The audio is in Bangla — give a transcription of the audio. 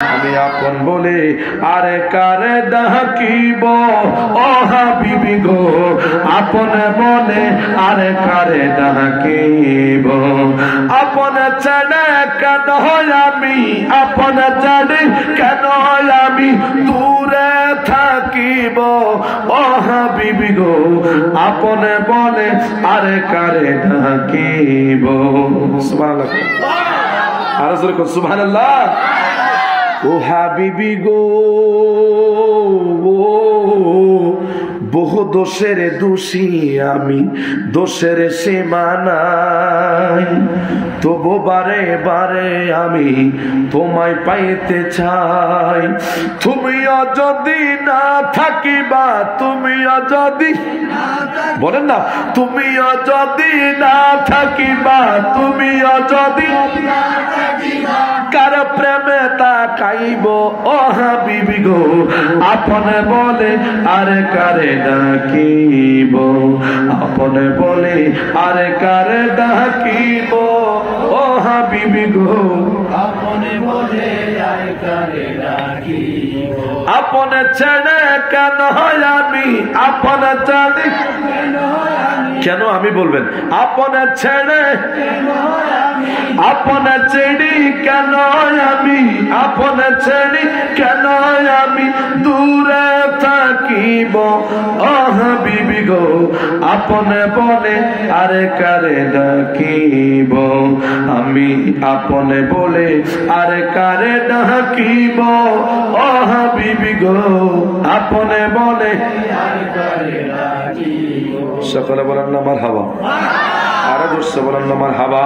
আমি আপন বলে আরে কারে ডাকিব? ও হাবিবি গো, আপন বলে আরে কারে ডাকিব? আপন ছেড়ে কেন আমি? আপন ছেড়ে কেন আমি? দূরে থাকিব। ও হাবিবি গো, আপন বলে আরে কারে ডাকিব? সুবহানাল্লাহ। আর সুবহানাল্লাহ। ও হাবিবি গো বহু দোষের দোষী আমি, দোষের সীমানাই তবু বারে বারে আমি তোমায় পাইতে চাই। তুমিও যদি না থাকিবা তুমিও যদি বলেন না তুমিও যদি না থাকিবা তুমিও যদি কার প্রেমে তাকাইব ও হাবিবি গো, আপনে বলে আরে কারে ডাকিব? আপনে বলে আরে কারে ডাকিব? ও হাবিবি গো, আপনে বলে আয় কারে ডাকিব? আপনে ছেড়ে কেন হয় আমি? আপনে ছেড়ে কেন আমি কেন আমি বলবেন? আপনে ছেড়ে আপনে ছেড়ি কেন আমি? আপনে ছেড়ি কেন আমি? দূরে থাকিব। অহ বিবি গো, আপনে বলে, আরে কারে ডাকিব? আমি আপনে বলে, আরে কারে ডাকিব? আপনে বলে সকলে বলেন না আমার হাবা আরও দোষ বলেন না আমার হাবা